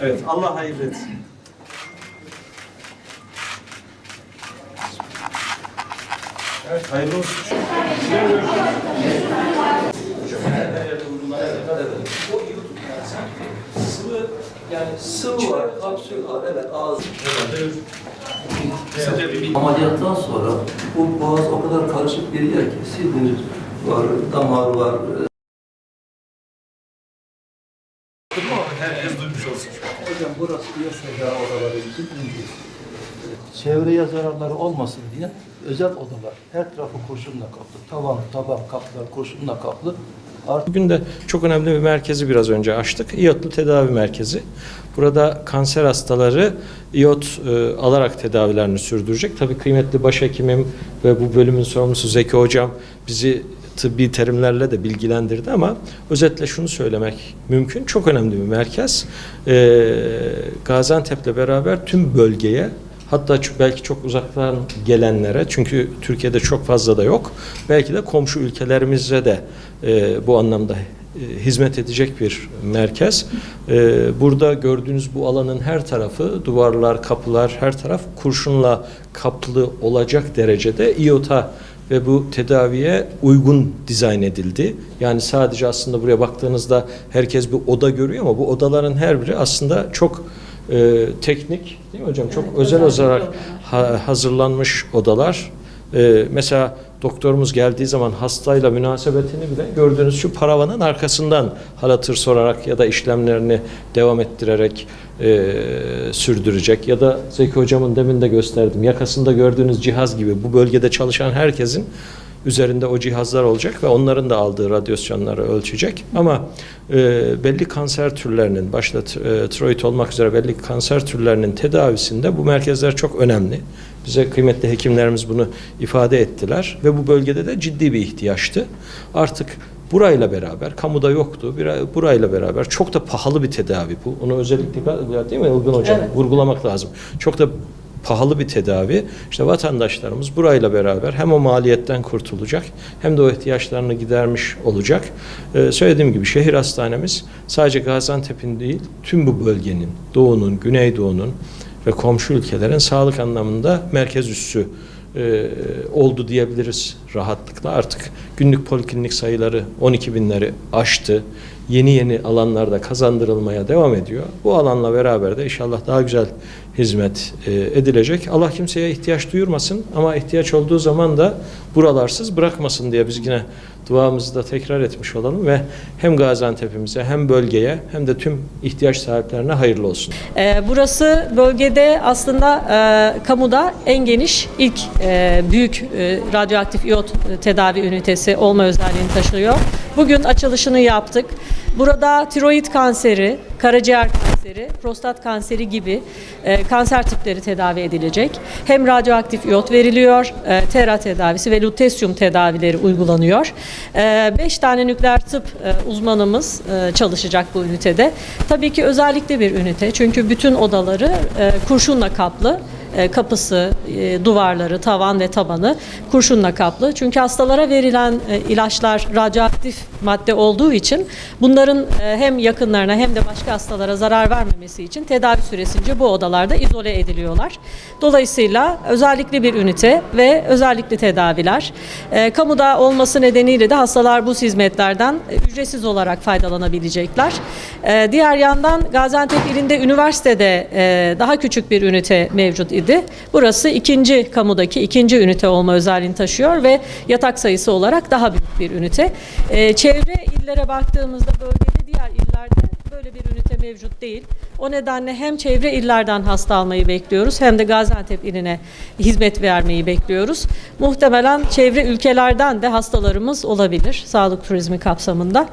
Evet, Allah hayırlı etsin. Evet, hayırlı olsun. Sıvı yani sıvı var, kapsül var, evet ağız. Ameliyattan sonra bu boğaz o kadar karışık bir yer ki sinir var, damar var. duymuş olsun. Hocam burası yaşayacağı odaları için inceyiz. Çevreye zararları olmasın diye özel odalar. Her tarafı kurşunla kaplı. Tavan, taban, kaplar kurşunla kaplı. Bugün de çok önemli bir merkezi biraz önce açtık. İyotlu Tedavi Merkezi. Burada kanser hastaları iyot e, alarak tedavilerini sürdürecek. Tabii kıymetli başhekimim ve bu bölümün sorumlusu Zeki Hocam bizi tıbbi terimlerle de bilgilendirdi ama özetle şunu söylemek mümkün. Çok önemli bir merkez. E, Gaziantep'le beraber tüm bölgeye Hatta belki çok uzaktan gelenlere çünkü Türkiye'de çok fazla da yok. Belki de komşu ülkelerimize de e, bu anlamda e, hizmet edecek bir merkez. E, burada gördüğünüz bu alanın her tarafı duvarlar, kapılar her taraf kurşunla kaplı olacak derecede iota ve bu tedaviye uygun dizayn edildi. Yani sadece aslında buraya baktığınızda herkes bir oda görüyor ama bu odaların her biri aslında çok e, teknik değil mi hocam? Çok özel olarak ha- hazırlanmış odalar. E, mesela doktorumuz geldiği zaman hastayla münasebetini bile gördüğünüz şu paravanın arkasından halatır sorarak ya da işlemlerini devam ettirerek e, sürdürecek ya da Zeki hocamın demin de gösterdim yakasında gördüğünüz cihaz gibi bu bölgede çalışan herkesin üzerinde o cihazlar olacak ve onların da aldığı radyasyonları ölçecek. Ama e, belli kanser türlerinin, başta e, tiroid olmak üzere belli kanser türlerinin tedavisinde bu merkezler çok önemli. Bize kıymetli hekimlerimiz bunu ifade ettiler ve bu bölgede de ciddi bir ihtiyaçtı. Artık burayla beraber, kamuda yoktu, burayla beraber çok da pahalı bir tedavi bu. Onu özellikle değil mi Ilgın Hocam? Vurgulamak lazım. Çok da pahalı bir tedavi. İşte vatandaşlarımız burayla beraber hem o maliyetten kurtulacak hem de o ihtiyaçlarını gidermiş olacak. Ee, söylediğim gibi şehir hastanemiz sadece Gaziantep'in değil tüm bu bölgenin, doğunun, güneydoğunun ve komşu ülkelerin sağlık anlamında merkez üssü e, oldu diyebiliriz rahatlıkla. Artık günlük poliklinik sayıları 12 binleri aştı. Yeni yeni alanlarda kazandırılmaya devam ediyor. Bu alanla beraber de inşallah daha güzel hizmet e, edilecek. Allah kimseye ihtiyaç duyurmasın ama ihtiyaç olduğu zaman da buralarsız bırakmasın diye biz yine duamızı da tekrar etmiş olalım ve hem Gaziantep'imize hem bölgeye hem de tüm ihtiyaç sahiplerine hayırlı olsun. Ee, Burası bölgede aslında e, kamuda en geniş ilk e, büyük e, radyoaktif iot tedavi ünitesi olma özelliğini taşıyor. Bugün açılışını yaptık. Burada tiroid kanseri, karaciğer kanseri, prostat kanseri gibi e, kanser tipleri tedavi edilecek. Hem radyoaktif iot veriliyor, e, tera tedavisi ve lutesyum tedavileri uygulanıyor. 5 tane nükleer tıp e, uzmanımız e, çalışacak bu ünitede. Tabii ki özellikle bir ünite çünkü bütün odaları e, kurşunla kaplı. E, kapısı, e, duvarları, tavan ve tabanı kurşunla kaplı. Çünkü hastalara verilen e, ilaçlar radyoaktif madde olduğu için bunların hem yakınlarına hem de başka hastalara zarar vermemesi için tedavi süresince bu odalarda izole ediliyorlar. Dolayısıyla özellikle bir ünite ve özellikle tedaviler. Kamuda olması nedeniyle de hastalar bu hizmetlerden ücretsiz olarak faydalanabilecekler. Diğer yandan Gaziantep ilinde üniversitede daha küçük bir ünite mevcut idi. Burası ikinci kamudaki ikinci ünite olma özelliğini taşıyor ve yatak sayısı olarak daha büyük bir ünite. E, Çevre illere baktığımızda bölgede diğer illerde böyle bir ünite mevcut değil. O nedenle hem çevre illerden hasta almayı bekliyoruz hem de Gaziantep iline hizmet vermeyi bekliyoruz. Muhtemelen çevre ülkelerden de hastalarımız olabilir sağlık turizmi kapsamında.